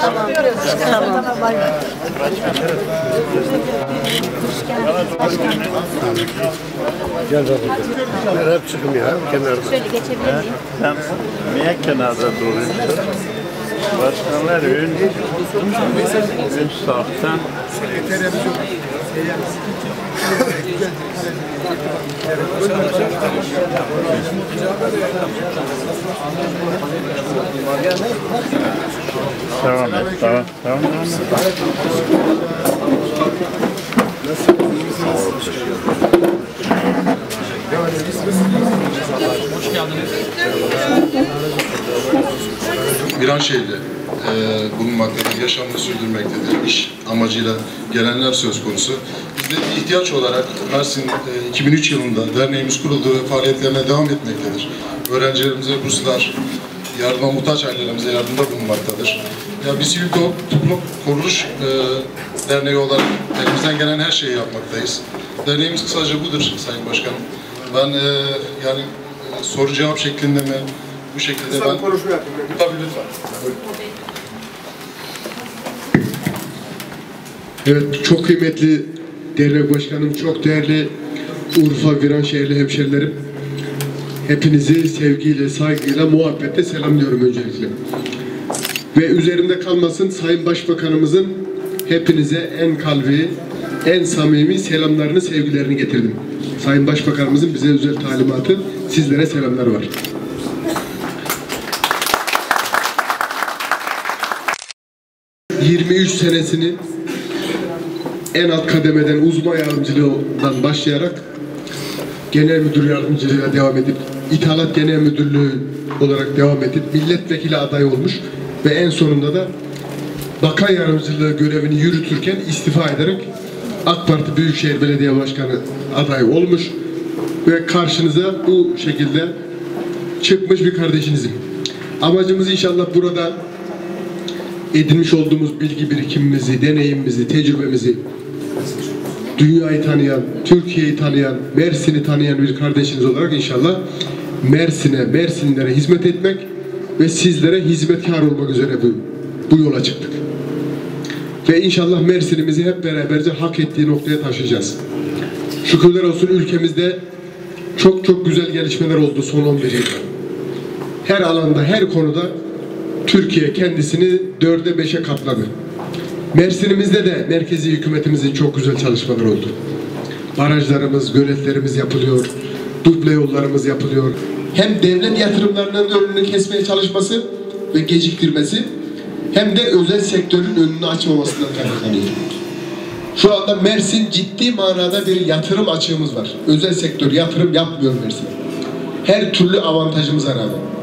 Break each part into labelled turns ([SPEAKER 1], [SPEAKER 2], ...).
[SPEAKER 1] Tamam.
[SPEAKER 2] Hep çıkım ya kenarda.
[SPEAKER 1] Şöyle geçebilir miyim?
[SPEAKER 3] Sen niye kenarda duruyorsun? Başkanlar ün, ün sahten. Devam et, devam, devam, devam.
[SPEAKER 4] Viranşehir'de e, bulunmaktadır, yaşamını sürdürmektedir. İş amacıyla gelenler söz konusu. Biz de ihtiyaç olarak Mersin e, 2003 yılında derneğimiz kuruldu ve faaliyetlerine devam etmektedir. Öğrencilerimize burslar, yardıma muhtaç ailelerimize yardımda bulunmaktadır. Ya biz sivil to- toplum kuruluş e, derneği olarak elimizden gelen her şeyi yapmaktayız. Derneğimiz kısaca budur Sayın Başkanım. Ben e, yani e, soru cevap şeklinde mi bu şekilde ben...
[SPEAKER 2] konuşma yapayım.
[SPEAKER 4] Tabii lütfen.
[SPEAKER 2] Evet, çok kıymetli dernek başkanım, çok değerli Urfa Viranşehirli hemşerilerim. Hepinizi sevgiyle, saygıyla, muhabbetle selamlıyorum öncelikle. Ve üzerinde kalmasın Sayın Başbakanımızın hepinize en kalbi, en samimi selamlarını, sevgilerini getirdim. Sayın Başbakanımızın bize özel talimatı, sizlere selamlar var. ...23 senesini en alt kademeden uzman yardımcılığından başlayarak genel müdür yardımcılığıyla devam edip ithalat genel müdürlüğü olarak devam edip milletvekili aday olmuş ve en sonunda da bakan yardımcılığı görevini yürütürken istifa ederek AK Parti Büyükşehir Belediye Başkanı adayı olmuş ve karşınıza bu şekilde çıkmış bir kardeşinizim. Amacımız inşallah burada edinmiş olduğumuz bilgi birikimimizi, deneyimimizi, tecrübemizi dünyayı tanıyan, Türkiye'yi tanıyan, Mersin'i tanıyan bir kardeşiniz olarak inşallah Mersin'e, Mersinlere hizmet etmek ve sizlere hizmetkar olmak üzere bu, bu yola çıktık. Ve inşallah Mersin'imizi hep beraberce hak ettiği noktaya taşıyacağız. Şükürler olsun ülkemizde çok çok güzel gelişmeler oldu son 11 yılda. Her alanda, her konuda Türkiye kendisini dörde beşe katladı. Mersin'imizde de merkezi hükümetimizin çok güzel çalışmaları oldu. Barajlarımız, göletlerimiz yapılıyor, duble yollarımız yapılıyor. Hem devlet yatırımlarının önünü kesmeye çalışması ve geciktirmesi hem de özel sektörün önünü açmamasından kaynaklanıyor. Şu anda Mersin ciddi manada bir yatırım açığımız var. Özel sektör yatırım yapmıyor Mersin. Her türlü avantajımıza rağmen.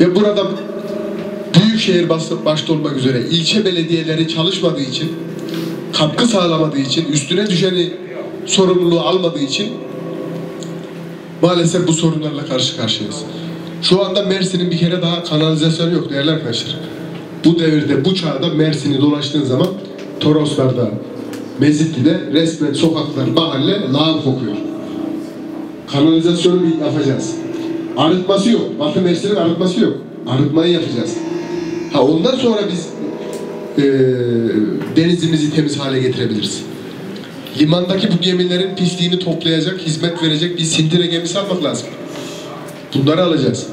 [SPEAKER 2] Ve burada büyükşehir başta olmak üzere ilçe belediyeleri çalışmadığı için, katkı sağlamadığı için, üstüne düşeni sorumluluğu almadığı için maalesef bu sorunlarla karşı karşıyayız. Şu anda Mersin'in bir kere daha kanalizasyonu yok değerli arkadaşlar. Bu devirde, bu çağda Mersin'i dolaştığın zaman Toroslar'da, Mezitli'de resmen sokaklar, mahalle lağım kokuyor. Kanalizasyonu bir yapacağız. Arıtması yok. Batı Mersin'in arıtması yok. Arıtmayı yapacağız. Ha ondan sonra biz eee, denizimizi temiz hale getirebiliriz. Limandaki bu gemilerin pisliğini toplayacak, hizmet verecek bir sintire gemisi almak lazım. Bunları alacağız.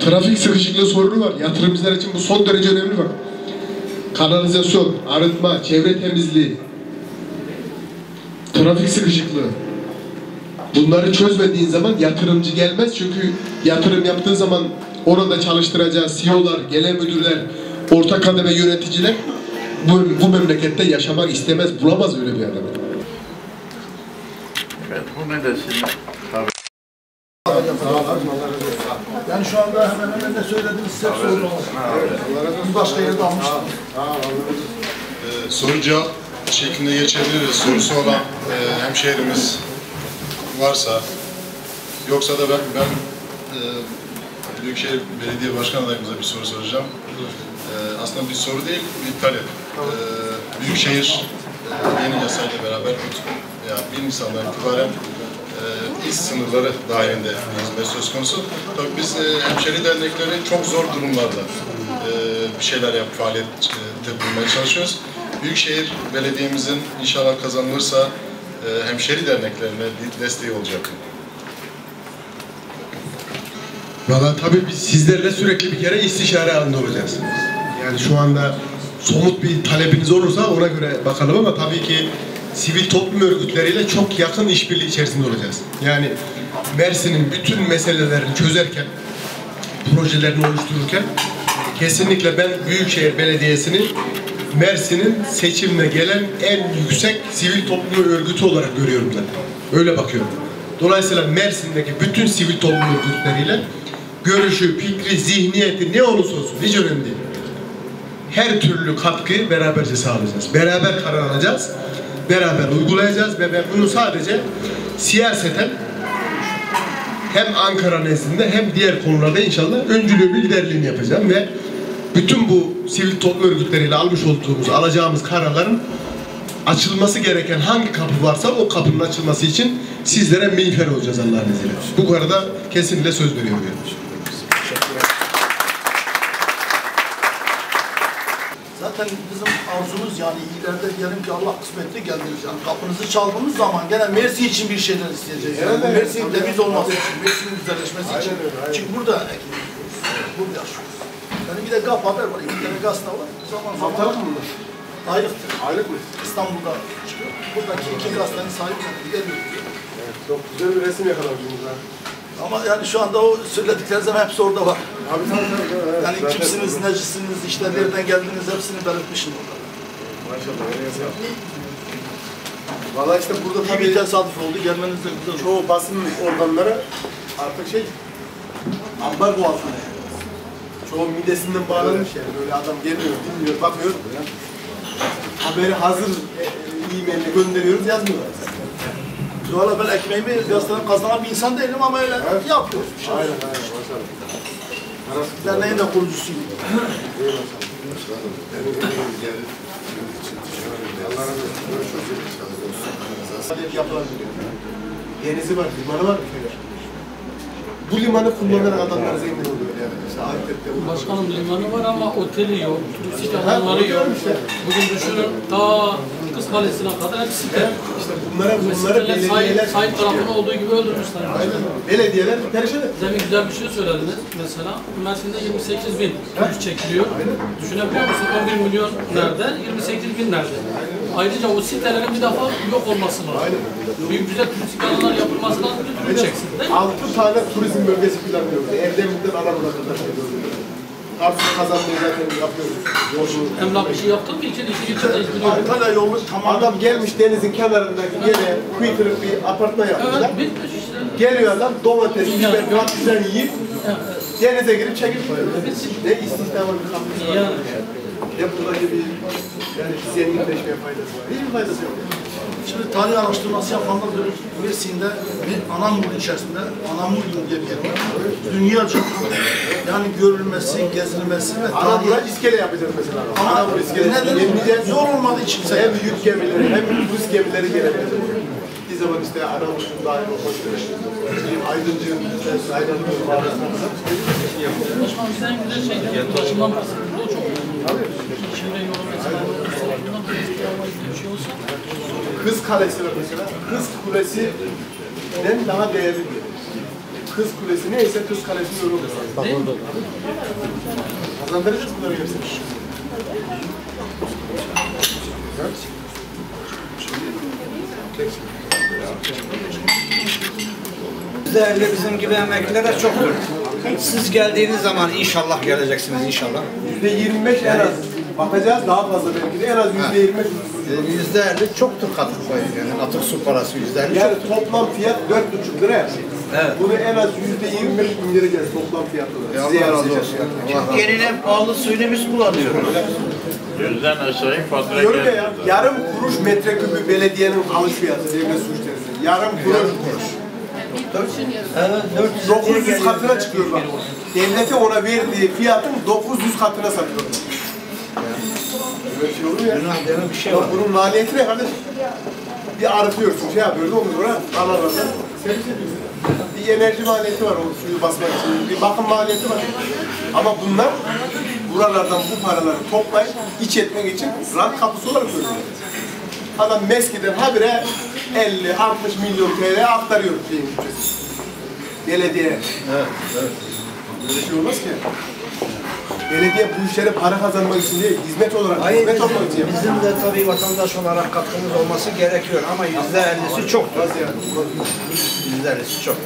[SPEAKER 2] Trafik sıkışıklığı sorunu var. Yatırımcılar için bu son derece önemli bak. Kanalizasyon, arıtma, çevre temizliği, trafik sıkışıklığı. Bunları çözmediğin zaman yatırımcı gelmez çünkü yatırım yaptığı zaman orada çalıştıracağı CEO'lar, genel müdürler, orta kademe yöneticiler bu, bu memlekette yaşamak istemez, bulamaz öyle bir adam.
[SPEAKER 3] Evet, bu ne desin? Tabii.
[SPEAKER 5] Yani şu anda hemen hemen ne söylediğiniz size sorun. Bir başka yerde almıştım.
[SPEAKER 4] Ee, soru cevap şeklinde geçebiliriz. Sorusu olan e, hemşehrimiz varsa yoksa da ben, ben e, Büyükşehir Belediye Başkan adayımıza bir soru soracağım. E, aslında bir soru değil, bir talep. E, Büyükşehir e, yeni yasayla beraber yani 1 Nisan'dan itibaren e, il sınırları dahilinde bir hizmet söz konusu. Tabii biz e, hemşeri dernekleri çok zor durumlarda e, bir şeyler yap, faaliyette bulmaya çalışıyoruz. Büyükşehir Belediye'mizin inşallah kazanılırsa e, hemşeri derneklerine desteği olacak.
[SPEAKER 2] Valla tabii biz sizlerle sürekli bir kere istişare halinde olacağız. Yani şu anda somut bir talebiniz olursa ona göre bakalım ama tabii ki sivil toplum örgütleriyle çok yakın işbirliği içerisinde olacağız. Yani Mersin'in bütün meselelerini çözerken, projelerini oluştururken kesinlikle ben Büyükşehir Belediyesi'ni Mersin'in seçimle gelen en yüksek sivil toplum örgütü olarak görüyorum zaten. Öyle bakıyorum. Dolayısıyla Mersin'deki bütün sivil toplum örgütleriyle görüşü, fikri, zihniyeti ne olursa olsun hiç önemli değil. Her türlü katkıyı beraberce sağlayacağız. Beraber karar alacağız. Beraber uygulayacağız ve ben bunu sadece siyaseten hem Ankara nezdinde hem diğer konularda inşallah öncülüğü liderliğini yapacağım ve bütün bu sivil toplum örgütleriyle almış olduğumuz, alacağımız kararların açılması gereken hangi kapı varsa o kapının açılması için sizlere miğfer olacağız Allah'ın izniyle. Bu konuda kesinlikle söz veriyorum. Yani.
[SPEAKER 5] Zaten bizim arzumuz yani ileride diyelim ki Allah kısmette geldiniz yani kapınızı çaldığımız zaman gene Mersin için bir şeyler isteyeceğiz. Yani bu Mersin'in temiz olması için, Mersin'in güzelleşmesi için. Çünkü burada ekmek yiyoruz, burada yaşıyoruz. Yani bir de GAP haber var, iki tane gazete var. Zaman zaman mı? Aylıktır. Aylık mı? İstanbul'da çıkıyor. Buradaki iki gazetenin sahibi geliyor.
[SPEAKER 2] Çok güzel bir resim yakalamışsınız ha.
[SPEAKER 5] Ama yani şu anda o söyledikleriniz hemen hepsi orada var.
[SPEAKER 2] Abi tabii tabii.
[SPEAKER 5] Yani kimsiniz, necisiniz, işte nereden geldiniz hepsini belirtmişim orada.
[SPEAKER 2] Maşallah. Valla işte burada
[SPEAKER 5] İyi bir tesadüf oldu, gelmeniz de güzel oldu.
[SPEAKER 2] çoğu basın organları artık şey ambargo altında. Çoğu midesinden bağlanmış yani. Böyle adam geliyor, dinliyor, bakıyor. Haberi hazır e, e, e-mail'le gönderiyoruz, yazmıyorlar.
[SPEAKER 5] Valla ben ekmeğimi gazeteden kazanan bir insan değilim ama öyle yapıyoruz. Bir şey.
[SPEAKER 2] Aynen aynen maşallah.
[SPEAKER 5] Derneğin de kurucusuyum.
[SPEAKER 2] Denizi var, limanı var mı köyler? Bu limanı kullanarak adamlar zengin oluyor yani. Mesela Antep'te bu.
[SPEAKER 6] Başkanım limanı var ama oteli yok, turistik alanları yok. Bugün düşünün ta Kız Kalesi'ne kadar hep site.
[SPEAKER 2] İşte bunlara, bunları
[SPEAKER 6] sahip,
[SPEAKER 2] belediyeler,
[SPEAKER 6] sahip tarafını olduğu gibi öldürmüşler.
[SPEAKER 2] belediyeler perişan etti.
[SPEAKER 6] Demin güzel bir şey söylediniz. Mesela Mersin'de 28 bin turist çekiliyor. Düşünebiliyor musun? 11 milyon nerede? 28 bin nerede? Ayrıca o sitelerin bir defa yok olması lazım. Büyük güzel turistik alanlar yapılması lazım. Bir turist çeksin değil mi?
[SPEAKER 2] Altı tane turizm bölgesi planlıyoruz. Erdemli'den Anadolu'ya kadar şey oluyor. Artık kazanmayı zaten yapıyoruz. Boşu.
[SPEAKER 6] Emlak işi yaptın mı? İçeri işi biliyorum.
[SPEAKER 5] Antalya yolu tamam.
[SPEAKER 2] Adam gelmiş denizin kenarındaki yere kuytırıp bir apartman yapmışlar.
[SPEAKER 6] Evet, bitmiş işte.
[SPEAKER 2] Geliyor adam domates, biber, patlıcan yiyip denize girip çekip gidiyor. Ne istihdamın bir katkısı var. Ne buradaki bir yani zenginleşmeye faydası var. Hiçbir faydası yok.
[SPEAKER 5] Şimdi tarih araştırması yapanlar diyor ki Mersin'de bir Anamur içerisinde Anamur diye bir yer var. Dünyaca yani görülmesi, gezilmesi ve tarihi
[SPEAKER 2] iskele yapacağız mesela.
[SPEAKER 5] ama
[SPEAKER 2] Anadolu iskelesi
[SPEAKER 5] neden yol olmadığı için
[SPEAKER 2] Hem yük gemileri hem turist gemileri gelebilir. Bir zaman işte Anadolu'nun dahil Aydıncı'nın mağarasına kadar.
[SPEAKER 6] Başkanım bize en güzel şey bahsediyoruz. O çok
[SPEAKER 2] Kız Kalesi var mesela. Kız Kulesi'den daha değerli bir. Kız Kulesi neyse Kız yolu olur.
[SPEAKER 6] değil mi?
[SPEAKER 2] Kazandıracağız bunları hepsini.
[SPEAKER 7] Değerli bizim gibi emekliler çoktur. Siz geldiğiniz zaman inşallah geleceksiniz inşallah.
[SPEAKER 2] Yüzde 25 en az. Bakacağız daha fazla belki de en az yüzde 25.
[SPEAKER 7] Ee, Yüzde elli çoktur katkı payı yani atık su parası yüzde elli
[SPEAKER 2] Yani
[SPEAKER 7] çoktur.
[SPEAKER 2] toplam fiyat 4,5 lira.
[SPEAKER 7] Evet.
[SPEAKER 2] Bunu en az yüzde 25 indireceğiz toplam fiyatı. Size
[SPEAKER 7] Allah razı
[SPEAKER 2] yansıyacak.
[SPEAKER 7] olsun. Türkiye'nin en pahalı suyunu biz kullanıyoruz.
[SPEAKER 3] Yüzden aşağıya fatura
[SPEAKER 2] Diyorum ya,
[SPEAKER 3] geldi.
[SPEAKER 2] ya yarım kuruş metreküpü belediyenin alış fiyatı devlet su içerisinde. Yarım kuruş.
[SPEAKER 7] Evet,
[SPEAKER 2] 900 katına çıkıyor bak. Devlete ona verdiği fiyatın 900 katına satıyor. Böyle şey olur ya?
[SPEAKER 7] Günah denen bir şey var.
[SPEAKER 2] Bunun maliyeti ne kardeşim? Bir arıtıyorsun, şey yapıyorsun, ondan sonra kanallarda servis ediyorsun. Bir enerji maliyeti var o suyu basmak için, bir bakım maliyeti var. Ama bunlar buralardan bu paraları toplayıp iç etmek için rant kapısı olarak görüyorlar. Adam meskiden habire 50-60 milyon TL aktarıyor şeyin bütçesi. Belediye. Evet, evet. Böyle şey olmaz ki. Belediye bu işlere para kazanmak için değil, hizmet olarak,
[SPEAKER 7] Hayır,
[SPEAKER 2] hizmet
[SPEAKER 7] bizim,
[SPEAKER 2] olmak için
[SPEAKER 7] bizim de tabii vatandaş olarak katkımız olması gerekiyor ama yüzde ellisi çoktur. Yüzde ellisi çok.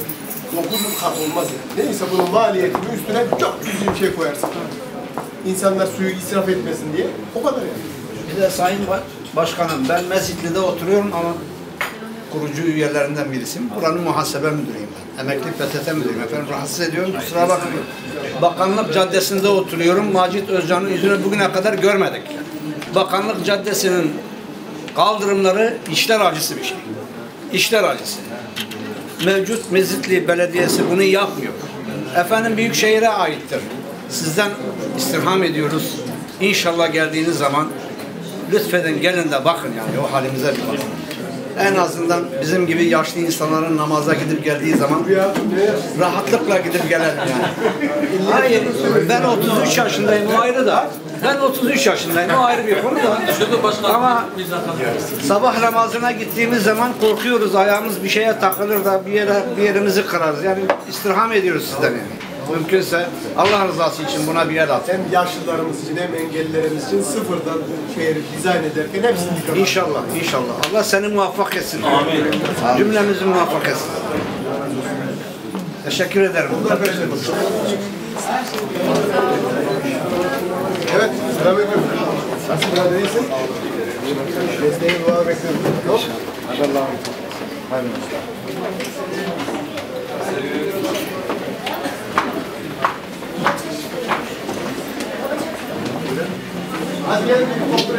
[SPEAKER 2] 9 kat olmaz yani. Neyse bunun maliyetini üstüne çok güzel bir şey koyarsın. İnsanlar suyu israf etmesin diye. O kadar yani.
[SPEAKER 7] Bir de Sayın Ba- Başkanım ben Mescitli'de oturuyorum ama kurucu üyelerinden birisiyim. Buranın muhasebe müdürüyüm ben. Emekli PTT müdürüyüm. Efendim rahatsız ediyorum kusura bakmayın. Bakanlık Caddesi'nde oturuyorum. Macit Özcan'ın yüzünü bugüne kadar görmedik. Bakanlık Caddesi'nin kaldırımları işler acısı bir şey. İşler acısı. Mevcut Mezitli Belediyesi bunu yapmıyor. Efendim Büyükşehir'e aittir. Sizden istirham ediyoruz. İnşallah geldiğiniz zaman lütfedin gelin de bakın yani o halimize bir bakın. En azından bizim gibi yaşlı insanların namaza gidip geldiği zaman rahatlıkla gidip gelelim yani. Hayır, ben 33 yaşındayım o ayrı da. Ben 33 yaşındayım o ayrı bir konu da. Ama sabah namazına gittiğimiz zaman korkuyoruz ayağımız bir şeye takılır da bir yere bir yerimizi kırarız. Yani istirham ediyoruz sizden yani. Mümkünse Allah rızası için buna bir el atın.
[SPEAKER 2] Hem yaşlılarımız için hem engellilerimiz için sıfırdan şehri dizayn ederken hepsini dikkat
[SPEAKER 7] İnşallah, inşallah. Allah seni muvaffak etsin. Amin. Cümlemizi muvaffak etsin. Teşekkür ederim.
[SPEAKER 2] Evet, selamünaleyküm. Nasıl burada iyisin? Desteğin dua bekliyorum. Yok? Maşallah. Hayırlı Hadi gelin bir I get a popular.